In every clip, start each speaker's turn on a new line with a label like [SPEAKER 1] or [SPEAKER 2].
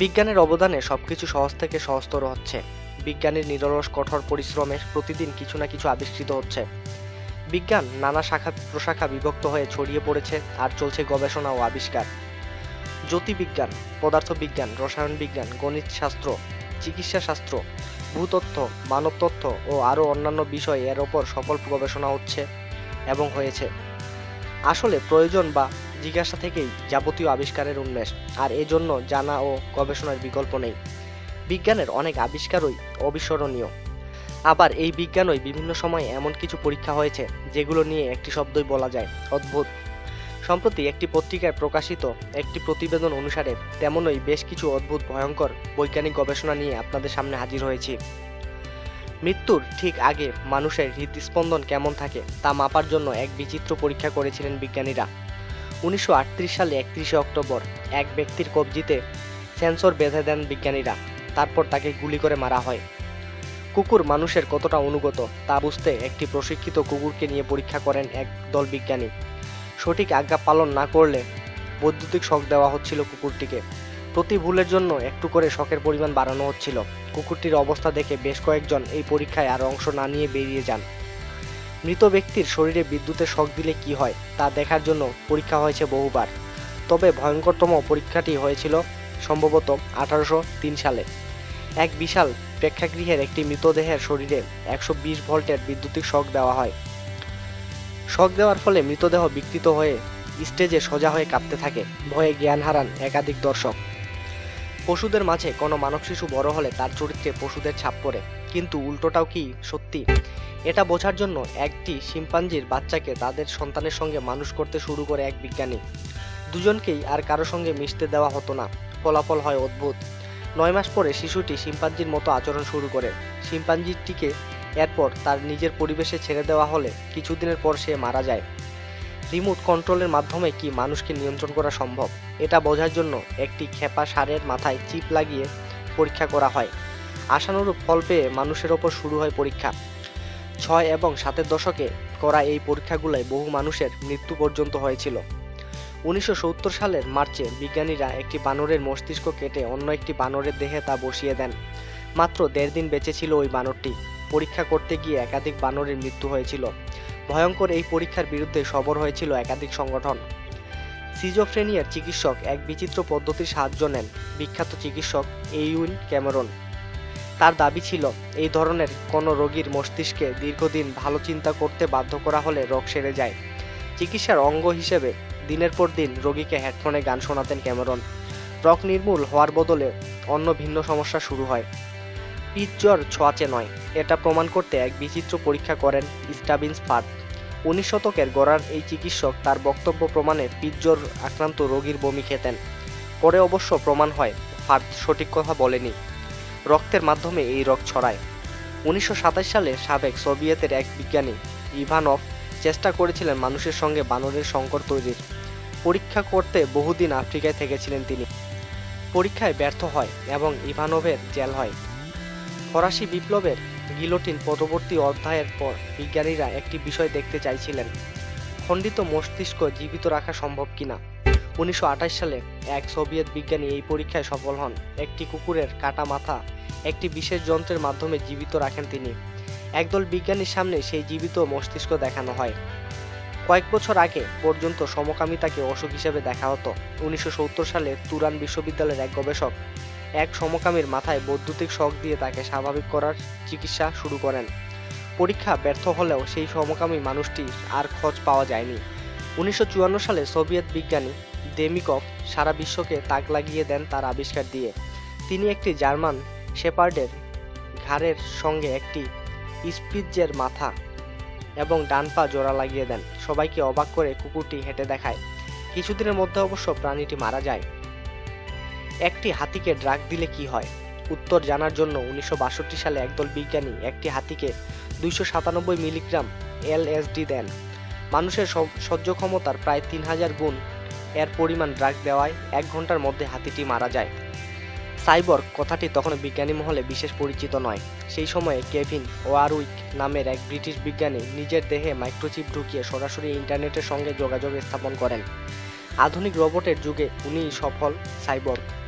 [SPEAKER 1] বিজ্ঞানের অবদানে সবকিছু সহজ থেকে সহজতর হচ্ছে। বিজ্ঞানের নিরলস, কঠোর পরিশ্রমে প্রতিদিন কিছু না কিছু আবিষ্কৃত হচ্ছে। বিজ্ঞান নানা শাখা, প্রশাখা বিভক্ত হয়ে ছড়িয়ে পড়েছে, আর চলছে গবেষণা ও আবিষ্কার। জ্যোতির্বিজ্ঞান, পদার্থবিজ্ঞান রসায়ন বিজ্ঞান গণিত শাস্ত্র চিকিৎসা শাস্ত্র ভূতত্ত্ব, মানবতত্ত্ব ও আরও অন্যান্য বিষয় এর ওপর সফল গবেষণা হচ্ছে এবং হয়েছে। আসলে প্রয়োজন বা জিজ্ঞাসা থেকেই যাবতীয় আবিষ্কারের উন্মেষ। আর এজন্য জানা ও গবেষণার বিকল্প নেই। বিজ্ঞানের অনেক আবিষ্কারই অবিস্মরণীয়। আবার এই বিজ্ঞানই বিভিন্ন সময়ে এমন কিছু পরীক্ষা হয়েছে, যেগুলো নিয়ে একটি শব্দই বলা যায় অদ্ভুত। সম্প্রতি একটি পত্রিকায় প্রকাশিত একটি প্রতিবেদন অনুসারে তেমনই বেশ কিছু অদ্ভুত, ভয়ঙ্কর বৈজ্ঞানিক গবেষণা নিয়ে আপনাদের সামনে হাজির হয়েছি। মৃত্যুর ঠিক আগে মানুষের হৃদস্পন্দন কেমন থাকে তা মাপার জন্য এক বিচিত্র পরীক্ষা করেছিলেন বিজ্ঞানীরা। উনিশশো আটত্রিশ সালে একত্রিশে অক্টোবর এক ব্যক্তির কবজিতে সেন্সর বেঁধে দেন বিজ্ঞানীরা। তারপর তাকে গুলি করে মারা হয়। কুকুর মানুষের কতটা অনুগত তা বুঝতে একটি প্রশিক্ষিত কুকুরকে নিয়ে পরীক্ষা করেন এক দল বিজ্ঞানী। সঠিক আজ্ঞা পালন না করলে বৈদ্যুতিক শখ দেওয়া হচ্ছিল কুকুরটিকে। প্রতি ভুলের জন্য একটু করে শখের পরিমাণ বাড়ানো হচ্ছিল। কুকুরটির অবস্থা দেখে বেশ কয়েকজন এই পরীক্ষায় আর অংশ না নিয়ে বেরিয়ে যান। মৃত ব্যক্তির শরীরে বিদ্যুতের শক দিলে কি হয় তা দেখার জন্য পরীক্ষা হয়েছে বহুবার। তবে ভয়ঙ্করতম পরীক্ষাটি হয়েছিল সম্ভবত আঠারোশো তিন সালে। এক বিশাল প্রেক্ষাগৃহের একটি মৃতদেহের শরীরে একশো বিশ ভোল্টের বিদ্যুতিক শক দেওয়া হয়। শক দেওয়ার ফলে মৃতদেহ বিকৃত হয়ে স্টেজে সোজা হয়ে কাঁপতে থাকে। ভয়ে জ্ঞান হারান একাধিক দর্শক। পশুদের মাঝে কোনো মানব শিশু বড় হলে তার চরিত্রে পশুদের ছাপ পড়ে। কিন্তু উল্টোটাও কি সত্যি? এটা বোঝার জন্য একটি শিম্পাঞ্জির বাচ্চাকে তাদের সন্তানের সঙ্গে মানুষ করতে শুরু করে এক বিজ্ঞানী। দুজনকেই আর কারও সঙ্গে মিশতে দেওয়া হতো না। ফলাফল হয় অদ্ভুত। নয় মাস পরে শিশুটি শিম্পাঞ্জির মতো আচরণ শুরু করে। শিম্পাঞ্জিটিকে এরপর তার নিজের পরিবেশে ছেড়ে দেওয়া হলে কিছুদিনের পর সে মারা যায়। রিমোট কন্ট্রোলের মাধ্যমে কি মানুষকে নিয়ন্ত্রণ করা সম্ভব? এটা বোঝার জন্য একটি খেপা সারের মাথায় চিপ লাগিয়ে পরীক্ষা করা হয়। আশানুরূপ ফল পেয়ে মানুষের ওপর শুরু হয় পরীক্ষা। ছয় এবং সাতের দশকে করা এই পরীক্ষাগুলোয় বহু মানুষের মৃত্যু পর্যন্ত হয়েছিল। উনিশশো সত্তর সালের মার্চে বিজ্ঞানীরা একটি বানরের মস্তিষ্ক কেটে অন্য একটি বানরের দেহে তা বসিয়ে দেন। মাত্র দেড় দিন বেঁচে ছিল ওই বানরটি। পরীক্ষা করতে গিয়ে একাধিক বানরের মৃত্যু হয়েছিল। ভয়ঙ্কর এই পরীক্ষার বিরুদ্ধে সবর হয়েছিল একাধিক সংগঠন। সিজোফ্রেনিয়ার চিকিৎসক এক বিচিত্র পদ্ধতির সাহায্য নেন বিখ্যাত চিকিৎসক এইউইন ক্যামেরন। তার দাবি ছিল, এই ধরনের কোনো রোগীর মস্তিষ্কে দীর্ঘদিন ভালো চিন্তা করতে বাধ্য করা হলে রোগ সেরে যায়। চিকিৎসার অঙ্গ হিসেবে দিনের পর দিন রোগীকে হেডফোনে গান শোনাতেন ক্যামেরন। রোগ নির্মূল হওয়ার বদলে অন্য ভিন্ন সমস্যা শুরু হয়। পিচ জ্বর ছোঁয়াচে নয়, এটা প্রমাণ করতে এক বিচিত্র পরীক্ষা করেন স্টাবিন্স ফার্ট উনিশ শতকের গড়ার এই চিকিৎসক তার বক্তব্য প্রমাণে পিজ্জর আক্রান্ত রোগীর বমি খেতেন পরে অবশ্য প্রমাণ হয় ফার্ট সঠিক কথা বলেনি। রক্তের মাধ্যমে এই রোগ ছড়ায়। উনিশশো সাতাশ সালে সাবেক সোভিয়েতের এক বিজ্ঞানী ইভানভ চেষ্টা করেছিলেন মানুষের সঙ্গে বানরের সংকর তৈরির। পরীক্ষা করতে বহুদিন আফ্রিকায় থেকেছিলেন তিনি। পরীক্ষায় ব্যর্থ হয় এবং ইভানোভের জেল হয়। ফরাসি বিপ্লবের গিলোটিন পরবর্তী অধ্যায়ের পর বিজ্ঞানীরা একটি বিষয় দেখতে চাইছিলেন, খণ্ডিত মস্তিষ্ক জীবিত রাখা সম্ভব কিনা? উনিশশো সালে এক সোভিয়েত বিজ্ঞানী এই পরীক্ষায় সফল হন। একটি কুকুরের কাটা মাথা একটি বিশেষ যন্ত্রের মাধ্যমে জীবিত রাখেন তিনি। একদল বিজ্ঞানীর সামনে সেই জীবিত মস্তিষ্ক দেখানো হয়। কয়েক বছর আগে পর্যন্ত সমকামিতাকে অসুখ হিসেবে দেখা হতো। উনিশশো সত্তর সালে তুরান বিশ্ববিদ্যালয়ের এক গবেষক এক সমকামীর মাথায় বৈদ্যুতিক শক দিয়ে তাকে স্বাভাবিক করার চিকিৎসা শুরু করেন। পরীক্ষা ব্যর্থ হলেও সেই সমকামী মানুষটির আর খোঁজ পাওয়া যায়নি। উনিশশো চুয়ান্ন সালে সোভিয়েত বিজ্ঞানী দেমিকভ সারা বিশ্বকে তাক লাগিয়ে দেন তার আবিষ্কার দিয়ে। তিনি একটি জার্মান শেপার্ডের ঘাড়ের সঙ্গে একটি স্পিৎজের মাথা এবং ডান পা জোড়া লাগিয়ে দেন। সবাইকে অবাক করে কুকুরটি হেঁটে দেখায়। কিছুদিনের মধ্যে অবশ্য প্রাণীটি মারা যায়। একটি হাতিকে ড্রাগ দিলে কি হয়? উত্তর জানার জন্য উনিশশো বাষট্টি সালে একদল বিজ্ঞানী একটি হাতিকে দুইশো সাতানব্বই মিলিগ্রাম এলএসডি দেন। মানুষের সহ্য ক্ষমতার প্রায় তিন হাজার গুণ এর পরিমাণ ড্রাগ দেওয়ায় এক ঘণ্টার মধ্যে হাতিটি মারা যায়। সাইবর্গ কথাটি তখন বিজ্ঞানী মহলে বিশেষ পরিচিত নয়। সেই সময়ে কেভিন ওয়ারউইক নামের এক ব্রিটিশ বিজ্ঞানী নিজের দেহে মাইক্রোচিপ ঢুকিয়ে সরাসরি ইন্টারনেটের সঙ্গে যোগাযোগ স্থাপন করেন। আধুনিক রোবটের যুগে উনি সফল সাইবর্গ।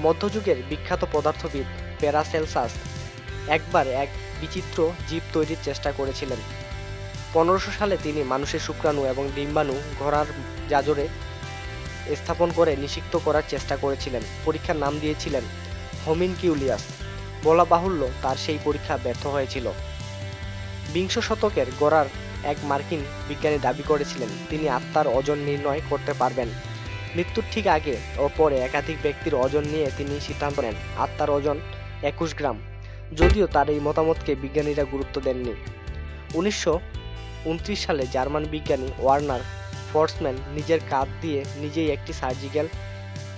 [SPEAKER 1] মধ্যযুগের বিখ্যাত পদার্থবিদ প্যারাসেলসাস একবার এক বিচিত্র জীব তৈরির চেষ্টা করেছিলেন। পনেরোশো সালে তিনি মানুষের শুক্রাণু এবং ডিম্বাণু ঘোড়ার জাজরে স্থাপন করে নিষিক্ত করার চেষ্টা করেছিলেন। পরীক্ষার নাম দিয়েছিলেন হোমিন কিউলিয়াস বলা বাহুল্য তার সেই পরীক্ষা ব্যর্থ হয়েছিল। বিংশ শতকের গোড়ার এক মার্কিন বিজ্ঞানী দাবি করেছিলেন, তিনি আত্মার ওজন নির্ণয় করতে পারবেন। মৃত্যুর ঠিক আগে ও পরে একাধিক ব্যক্তির ওজন নিয়ে তিনি সিদ্ধান্ত নেন। আত্মার ওজন একুশ গ্রাম। যদিও তার এই মতামতকে বিজ্ঞানীরা গুরুত্ব দেননি। উনিশশো উনত্রিশ সালে জার্মান বিজ্ঞানী ওয়ার্নার ফোর্সম্যান নিজের কাঁধ দিয়ে নিজেই একটি সার্জিক্যাল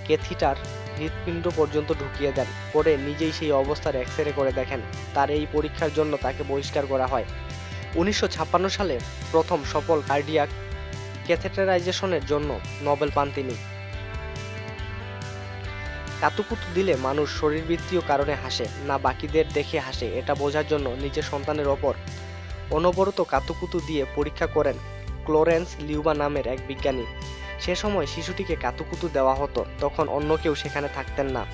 [SPEAKER 1] ক্যাথিটার হৃৎপিণ্ড পর্যন্ত ঢুকিয়ে দেন। পরে নিজেই সেই অবস্থার এক্স রে করে দেখেন। তার এই পরীক্ষার জন্য তাকে বহিষ্কার করা হয়। উনিশশো ছাপ্পান্ন সালে প্রথম সফল কার্ডিয়াক ক্যাথেটারাইজেশনের জন্য নোবেল পান তিনি। কাতুকুতু দিলে মানুষ শরীরবৃত্তীয় কারণে হাসে, না বাকিদের দেখে হাসে, এটা বোঝার জন্য নিজের সন্তানের ওপর অনবরত কাতুকুতু দিয়ে পরীক্ষা করেন ক্লোরেন্স লিউবা নামের এক বিজ্ঞানী। সে সময় শিশুটিকে কাতুকুতু দেওয়া হতো, তখন অন্য কেউ সেখানে থাকতেন না।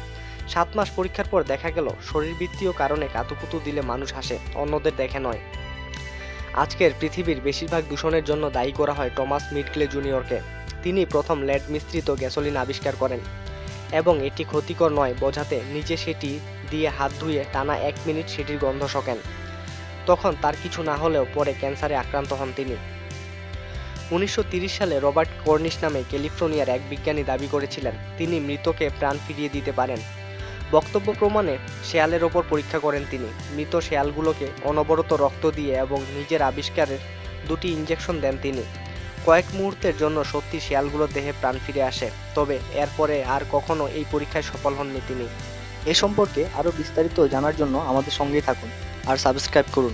[SPEAKER 1] সাত মাস পরীক্ষার পর দেখা গেল, শরীরবৃত্তীয় কারণে কাতুকুতু দিলে মানুষ হাসে, অন্যদের দেখে নয়। আজকের পৃথিবীর বেশিরভাগ দূষণের জন্য দায়ী করা হয় টমাস মিডক্লে জুনিয়রকে। তিনি প্রথম লেড মিশ্রিত গ্যাসোলিন আবিষ্কার করেন এবং এটি ক্ষতিকর নয়, বোঝাতে নিজে সেটি দিয়ে হাত ধুয়ে টানা এক মিনিট সেটির গন্ধ শকেন। তখন তার কিছু না হলেও পরে ক্যান্সারে আক্রান্ত হন তিনি। উনিশশো সালে রবার্ট কর্নিশ নামে ক্যালিফোর্নিয়ার এক বিজ্ঞানী দাবি করেছিলেন, তিনি মৃতকে প্রাণ ফিরিয়ে দিতে পারেন। বক্তব্য প্রমাণে শেয়ালের ওপর পরীক্ষা করেন তিনি। মৃত শেয়ালগুলোকে অনবরত রক্ত দিয়ে এবং নিজের আবিষ্কারের দুটি ইঞ্জেকশন দেন তিনি। কয়েক মুহূর্তের জন্য সত্যি শেয়ালগুলোর দেহে প্রাণ ফিরে আসে, তবে এরপরে আর কখনো এই পরীক্ষায় সফল হননি তিনি।
[SPEAKER 2] এ সম্পর্কে আরও বিস্তারিত জানার জন্য আমাদের সঙ্গেই থাকুন আর সাবস্ক্রাইব করুন।